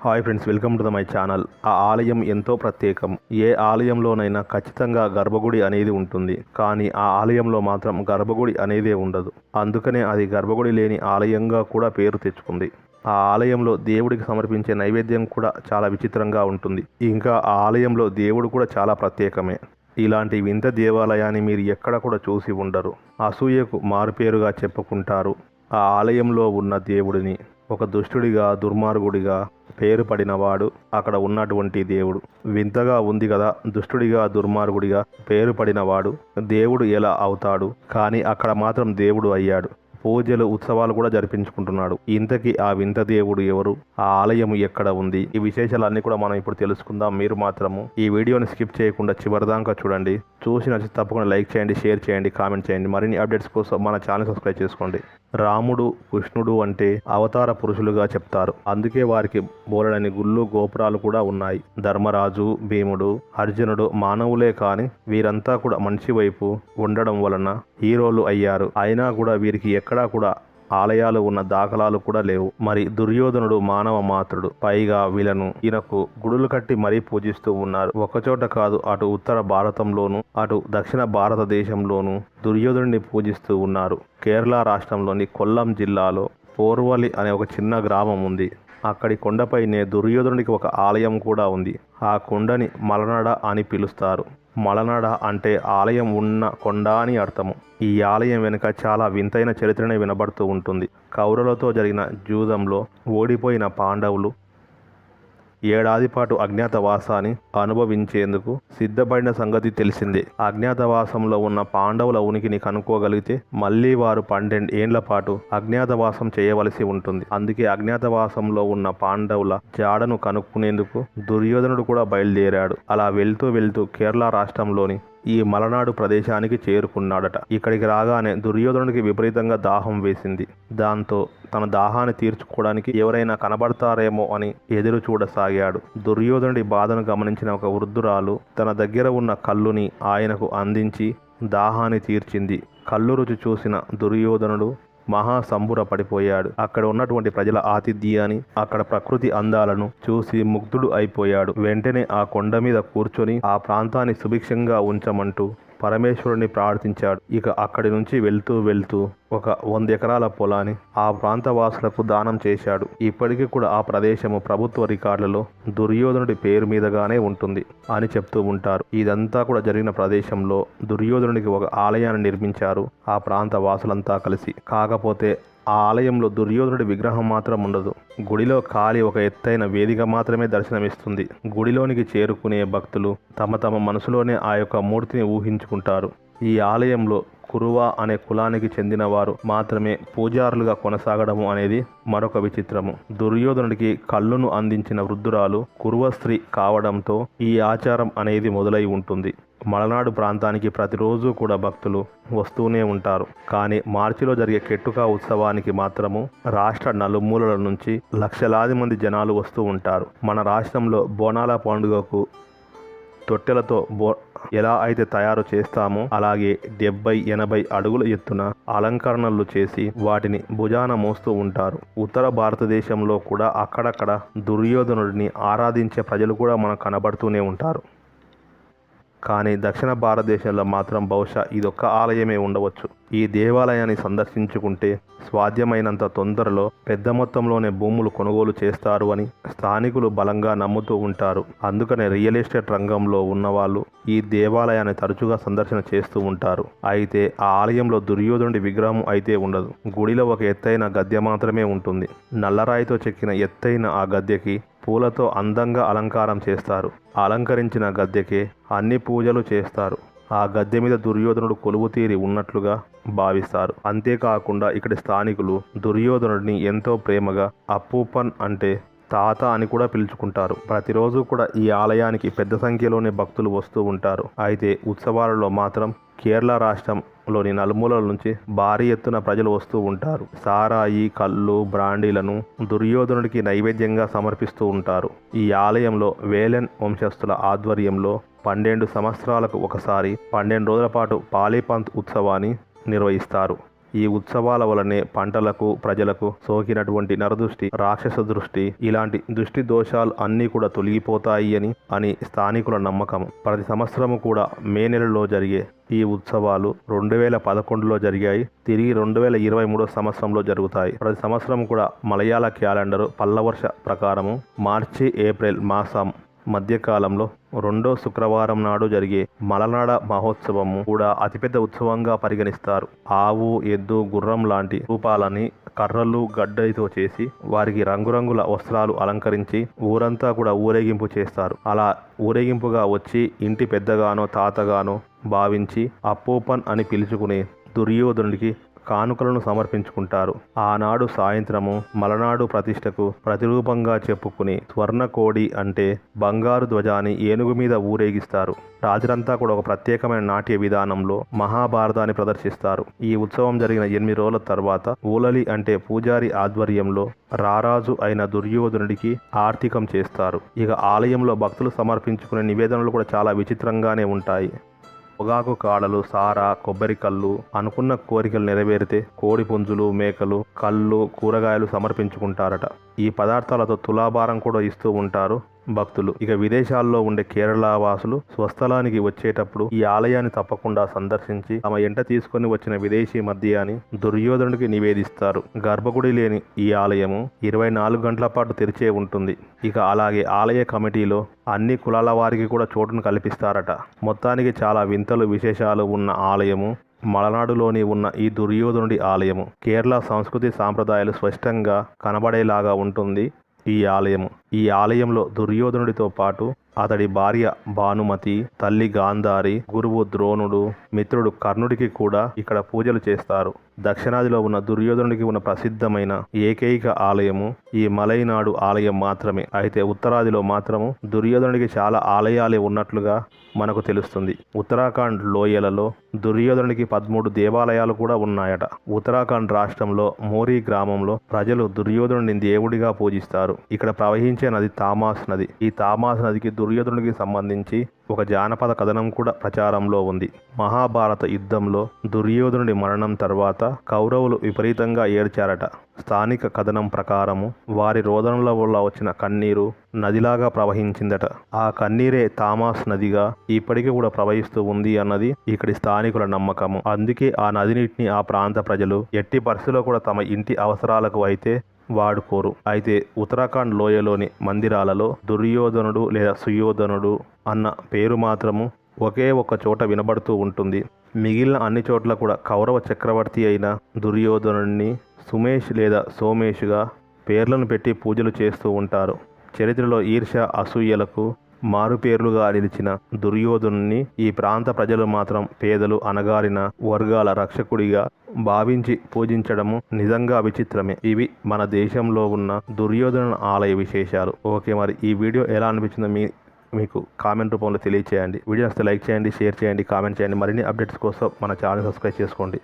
Hi friends welcome to the my channel. ఆ ఆలయం ఎంతో ప్రత్యేకం. ఏ ఆలయంలోనైనా ఖచ్చితంగా గర్భగుడి అనేది ఉంటుంది. కానీ ఆ ఆలయంలో మాత్రం గర్భగుడి అనేదే ఉండదు. అందుకనే అది గర్భగుడి లేని ఆలయంగా కూడా పేరు తెచ్చుకుంది. ఆ ఆలయంలో దేవుడికి సమర్పించే నైవేద్యం కూడా చాలా విచిత్రంగా ఉంటుంది. ఇంకా ఆ ఆలయంలో దేవుడు కూడా చాలా ప్రత్యేకమే. ఇలాంటి వింత దేవాలయాన్ని మీరు ఎక్కడ కూడా చూసి ఉండరు. అసూయకు మారుపేరుగా చెప్పుకుంటారు. ఆ ఆలయంలో ఉన్న దేవుడిని ఒక దుష్టుడిగా దుర్మార్గుడిగా పేరు పడినవాడు అక్కడ ఉన్నటువంటి దేవుడు. వింతగా ఉంది కదా దుష్టుడిగా దుర్మార్గుడిగా పేరు పడినవాడు. దేవుడు ఎలా అవుతాడు? కానీ అక్కడ మాత్రం దేవుడు అయ్యాడు. పూజలు ఉత్సవాలు కూడా జరిపించుకుంటున్నాడు. ఇంతకీ ఆ వింత దేవుడు ఎవరు? ఆ ఆలయం ఎక్కడ ఉంది? ఈ విశేషాలన్నీ కూడా మనం ఇప్పుడు తెలుసుకుందాం. మీరు మాత్రము ఈ వీడియోని స్కిప్ చేయకుండా చివరిదాకా చూడండి. చూసి నచ్చితే తప్పకుండా లైక్ చేయండి షేర్ చేయండి కామెంట్ చేయండి. మరిన్ని అప్డేట్స్ కోసం మన ఛానల్ సబ్స్క్రైబ్ చేసుకోండి. రాముడు కృష్ణుడు అంటే అవతార పురుషులుగా చెప్తారు. అందుకే వారికి బోలెడని గుళ్ళు గోపురాలు కూడా ఉన్నాయి. ధర్మరాజు భీముడు అర్జునుడు మానవులే కాని వీరంతా కూడా మంచి వైపు ఉండడం వలన హీరోలు అయ్యారు. అయినా కూడా వీరికి ఎక్కడా కూడా ఆలయాలు ఉన్న దాఖలాలు కూడా లేవు. మరి దుర్యోధనుడు మానవ మాత్రుడు పైగా వీళ్ళను ఈయనకు గుడులు కట్టి మరీ పూజిస్తూ ఉన్నారు. ఒకచోట కాదు అటు ఉత్తర భారతంలోను అటు దక్షిణ భారతదేశంలోను దుర్యోధనుడిని పూజిస్తూ ఉన్నారు. కేరళ రాష్ట్రంలోని కొల్లం జిల్లాలో పోర్వలి అనే ఒక చిన్న గ్రామం ఉంది. అక్కడి కొండపైనే దుర్యోధనుడికి ఒక ఆలయం కూడా ఉంది. ఆ కొండని మలనడ అని పిలుస్తారు. మలనడ అంటే ఆలయం ఉన్న కొండ అని అర్థము. ఈ ఆలయం వెనుక చాలా వింతైన చరిత్రనే వినబడుతూ ఉంటుంది. కౌరలతో జరిగిన జూదంలో ఓడిపోయిన పాండవులు ఏడాది పాటు అజ్ఞాతవాసాన్ని అనుభవించేందుకు సిద్ధపడిన సంగతి తెలిసిందే. అజ్ఞాతవాసంలో ఉన్న పాండవుల ఉనికిని కనుక్కోగలిగితే మళ్ళీ వారు పన్నెండు ఏండ్ల పాటు అజ్ఞాతవాసం చేయవలసి ఉంటుంది. అందుకే అజ్ఞాతవాసంలో ఉన్న పాండవుల జాడను కనుక్కునేందుకు దుర్యోధనుడు కూడా బయలుదేరాడు. అలా వెళ్తూ వెళ్తూ కేరళ రాష్ట్రంలోని ఈ మలనాడు ప్రదేశానికి చేరుకున్నాడట. ఇక్కడికి రాగానే దుర్యోధనుడికి విపరీతంగా దాహం వేసింది. దాంతో తన దాహాన్ని తీర్చుకోవడానికి ఎవరైనా కనబడతారేమో అని ఎదురు చూడసాగాడు. దుర్యోధనుడి బాధను గమనించిన ఒక వృద్ధురాలు తన దగ్గర ఉన్న కళ్ళుని ఆయనకు అందించి దాహాన్ని తీర్చింది. కళ్ళు రుచి చూసిన దుర్యోధనుడు మహా సంబుర పడిపోయాడు. అక్కడ ఉన్నటువంటి ప్రజల ఆతిథ్యాన్ని అక్కడ ప్రకృతి అందాలను చూసి ముగ్ధుడు అయిపోయాడు. వెంటనే ఆ కొండ మీద కూర్చొని ఆ ప్రాంతాన్ని సుభిక్షంగా ఉంచమంటూ పరమేశ్వరుని ప్రార్థించాడు. ఇక అక్కడి నుంచి వెళ్తూ వెళ్తూ ఒక వంద ఎకరాల పొలాన్ని ఆ ప్రాంత వాసులకు దానం చేశాడు. ఇప్పటికీ కూడా ఆ ప్రదేశము ప్రభుత్వ రికార్డులలో దుర్యోధనుడి పేరు మీదగానే ఉంటుంది అని చెప్తూ ఉంటారు. ఇదంతా కూడా జరిగిన ప్రదేశంలో దుర్యోధనుడికి ఒక ఆలయాన్ని నిర్మించారు ఆ ప్రాంత వాసులంతా కలిసి. కాకపోతే ఆ ఆలయంలో దుర్యోధనుడి విగ్రహం మాత్రం ఉండదు. గుడిలో ఖాళీ ఒక ఎత్తైన వేదిక మాత్రమే దర్శనమిస్తుంది. గుడిలోనికి చేరుకునే భక్తులు తమ తమ మనసులోనే ఆ యొక్క మూర్తిని ఊహించుకుంటారు. ఈ ఆలయంలో కురువా అనే కులానికి చెందిన వారు మాత్రమే పూజారులుగా కొనసాగడము అనేది మరొక విచిత్రము. దుర్యోధనుడికి కళ్ళును అందించిన వృద్ధురాలు కురువ స్త్రీ కావడంతో ఈ ఆచారం అనేది మొదలై ఉంటుంది. మలనాడు ప్రాంతానికి ప్రతిరోజు కూడా భక్తులు వస్తూనే ఉంటారు. కానీ మార్చిలో జరిగే కెట్టుకా ఉత్సవానికి మాత్రము రాష్ట్ర నలుమూలల నుంచి లక్షలాది మంది జనాలు వస్తూ ఉంటారు. మన రాష్ట్రంలో బోనాల పండుగకు తొట్టెలతో బో ఎలా అయితే తయారు చేస్తామో అలాగే డెబ్బై ఎనభై అడుగుల ఎత్తున అలంకరణలు చేసి వాటిని భుజాన మోస్తూ ఉంటారు. ఉత్తర భారతదేశంలో కూడా అక్కడక్కడ దుర్యోధనుడిని ఆరాధించే ప్రజలు కూడా మనకు కనబడుతూనే ఉంటారు. కానీ దక్షిణ భారతదేశంలో మాత్రం బహుశా ఇదొక్క ఆలయమే ఉండవచ్చు. ఈ దేవాలయాన్ని సందర్శించుకుంటే స్వాధ్యమైనంత తొందరలో పెద్ద మొత్తంలోనే భూములు కొనుగోలు చేస్తారు అని స్థానికులు బలంగా నమ్ముతూ ఉంటారు. అందుకనే రియల్ ఎస్టేట్ రంగంలో ఉన్నవాళ్ళు ఈ దేవాలయాన్ని తరచుగా సందర్శన చేస్తూ ఉంటారు. అయితే ఆ ఆలయంలో దుర్యోధనుడి విగ్రహం అయితే ఉండదు. గుడిలో ఒక ఎత్తైన గద్దె మాత్రమే ఉంటుంది. నల్లరాయితో చెక్కిన ఎత్తైన ఆ గద్దెకి పూలతో అందంగా అలంకారం చేస్తారు. అలంకరించిన గద్దెకే అన్ని పూజలు చేస్తారు. ఆ గద్దె మీద దుర్యోధనుడు కొలువు తీరి ఉన్నట్లుగా భావిస్తారు. అంతేకాకుండా ఇక్కడి స్థానికులు దుర్యోధనుడిని ఎంతో ప్రేమగా అప్పూపన్ అంటే తాత అని కూడా పిలుచుకుంటారు. ప్రతిరోజు కూడా ఈ ఆలయానికి పెద్ద సంఖ్యలోనే భక్తులు వస్తూ ఉంటారు. అయితే ఉత్సవాలలో మాత్రం కేరళ రాష్ట్రంలోని నలుమూలల నుంచి భారీ ఎత్తున ప్రజలు వస్తూ ఉంటారు. సారాయి కళ్ళు బ్రాండీలను దుర్యోధనుడికి నైవేద్యంగా సమర్పిస్తూ ఉంటారు. ఈ ఆలయంలో వేలెన్ వంశస్థుల ఆధ్వర్యంలో పన్నెండు సంవత్సరాలకు ఒకసారి పన్నెండు రోజుల పాటు పాలీపంత్ ఉత్సవాన్ని నిర్వహిస్తారు. ఈ ఉత్సవాల వలనే పంటలకు ప్రజలకు సోకినటువంటి నరదృష్టి రాక్షస దృష్టి ఇలాంటి దృష్టి దోషాలు అన్నీ కూడా తొలగిపోతాయి అని అని స్థానికుల నమ్మకం. ప్రతి సంవత్సరము కూడా మే నెలలో జరిగే ఈ ఉత్సవాలు రెండు వేల పదకొండులో జరిగాయి. తిరిగి రెండు వేల ఇరవై మూడో సంవత్సరంలో జరుగుతాయి. ప్రతి సంవత్సరం కూడా మలయాళ క్యాలెండరు పల్లవర్ష ప్రకారము మార్చి ఏప్రిల్ మాసం మధ్యకాలంలో రెండో శుక్రవారం నాడు జరిగే మలనాడ మహోత్సవము కూడా అతిపెద్ద ఉత్సవంగా పరిగణిస్తారు. ఆవు ఎద్దు గుర్రం లాంటి రూపాలని కర్రలు గడ్డతో చేసి వారికి రంగురంగుల వస్త్రాలు అలంకరించి ఊరంతా కూడా ఊరేగింపు చేస్తారు. అలా ఊరేగింపుగా వచ్చి ఇంటి పెద్దగానో తాతగానో భావించి అప్పోపన్ అని పిలుచుకునే దుర్యోధనుడికి కానుకలను సమర్పించుకుంటారు. ఆనాడు సాయంత్రము మలనాడు ప్రతిష్టకు ప్రతిరూపంగా చెప్పుకుని స్వర్ణ కోడి అంటే బంగారు ధ్వజాన్ని ఏనుగు మీద ఊరేగిస్తారు. రాత్రంతా కూడా ఒక ప్రత్యేకమైన నాట్య విధానంలో మహాభారతాన్ని ప్రదర్శిస్తారు. ఈ ఉత్సవం జరిగిన ఎనిమిది రోజుల తర్వాత ఊలలి అంటే పూజారి ఆధ్వర్యంలో రారాజు అయిన దుర్యోధనుడికి ఆర్థికం చేస్తారు. ఇక ఆలయంలో భక్తులు సమర్పించుకునే నివేదనలు కూడా చాలా విచిత్రంగానే ఉంటాయి. పొగాకు కాడలు సారా కొబ్బరి కళ్ళు అనుకున్న కోరికలు నెరవేరితే కోడి పుంజులు మేకలు కళ్ళు కూరగాయలు సమర్పించుకుంటారట. ఈ పదార్థాలతో తులాభారం కూడా ఇస్తూ ఉంటారు. భక్తులు. ఇక విదేశాల్లో ఉండే కేరళ వాసులు స్వస్థలానికి వచ్చేటప్పుడు ఈ ఆలయాన్ని తప్పకుండా సందర్శించి తమ ఎంట తీసుకొని వచ్చిన విదేశీ మద్యాన్ని దుర్యోధనుడికి నివేదిస్తారు. గర్భగుడి లేని ఈ ఆలయము ఇరవై నాలుగు గంటల పాటు తెరిచే ఉంటుంది. ఇక అలాగే ఆలయ కమిటీలో అన్ని కులాల వారికి కూడా చోటును కల్పిస్తారట. మొత్తానికి చాలా వింతలు విశేషాలు ఉన్న ఆలయము మలనాడులోని ఉన్న ఈ దుర్యోధనుడి ఆలయము. కేరళ సంస్కృతి సాంప్రదాయాలు స్పష్టంగా కనబడేలాగా ఉంటుంది. ఈ ఆలయము. ఈ ఆలయంలో దుర్యోధనుడితో పాటు అతడి భార్య భానుమతి తల్లి గాంధారి గురువు ద్రోణుడు మిత్రుడు కర్ణుడికి కూడా ఇక్కడ పూజలు చేస్తారు. దక్షిణాదిలో ఉన్న దుర్యోధనుడికి ఉన్న ప్రసిద్ధమైన ఏకైక ఆలయము ఈ మలైనాడు ఆలయం మాత్రమే. అయితే ఉత్తరాదిలో మాత్రము దుర్యోధనుడికి చాలా ఆలయాలే ఉన్నట్లుగా మనకు తెలుస్తుంది. ఉత్తరాఖండ్ లోయలలో దుర్యోధనుడికి పదమూడు దేవాలయాలు కూడా ఉన్నాయట. ఉత్తరాఖండ్ రాష్ట్రంలో మోరీ గ్రామంలో ప్రజలు దుర్యోధనుడిని దేవుడిగా పూజిస్తారు. ఇక్కడ ప్రవహించే నది తామాస్ నది. ఈ తామాస్ నదికి దుర్యోధనుడికి సంబంధించి ఒక జానపద కథనం కూడా ప్రచారంలో ఉంది. మహాభారత యుద్ధంలో దుర్యోధనుడి మరణం తర్వాత కౌరవులు విపరీతంగా ఏడ్చారట. స్థానిక కథనం ప్రకారము వారి రోదనల వల్ల వచ్చిన కన్నీరు నదిలాగా ప్రవహించిందట. ఆ కన్నీరే తామాస్ నదిగా ఇప్పటికీ కూడా ప్రవహిస్తూ ఉంది అన్నది ఇక్కడి స్థానికుల నమ్మకము. అందుకే ఆ నదినీటిని ఆ ప్రాంత ప్రజలు ఎట్టి పరిస్థితుల్లో కూడా తమ ఇంటి అవసరాలకు అయితే వాడుకోరు. అయితే ఉత్తరాఖండ్ లోయలోని మందిరాలలో దుర్యోధనుడు లేదా సుయోధనుడు అన్న పేరు మాత్రము ఒకే ఒక చోట వినబడుతూ ఉంటుంది. మిగిలిన అన్ని చోట్ల కూడా కౌరవ చక్రవర్తి అయిన దుర్యోధనుడిని సుమేష్ లేదా సోమేష్గా పేర్లను పెట్టి పూజలు చేస్తూ ఉంటారు. చరిత్రలో ఈర్ష అసూయలకు మారుపేర్లుగా నిలిచిన దుర్యోధనుని ఈ ప్రాంత ప్రజలు మాత్రం పేదలు అనగారిన వర్గాల రక్షకుడిగా భావించి పూజించడము నిజంగా విచిత్రమే. ఇవి మన దేశంలో ఉన్న దుర్యోధన ఆలయ విశేషాలు. ఓకే మరి ఈ వీడియో ఎలా అనిపించిందో మీ మీకు కామెంట్ రూపంలో తెలియచేయండి. వీడియో నచ్చితే లైక్ చేయండి షేర్ చేయండి కామెంట్ చేయండి. మరిన్ని అప్డేట్స్ కోసం మన ఛానల్ సబ్స్క్రైబ్ చేసుకోండి.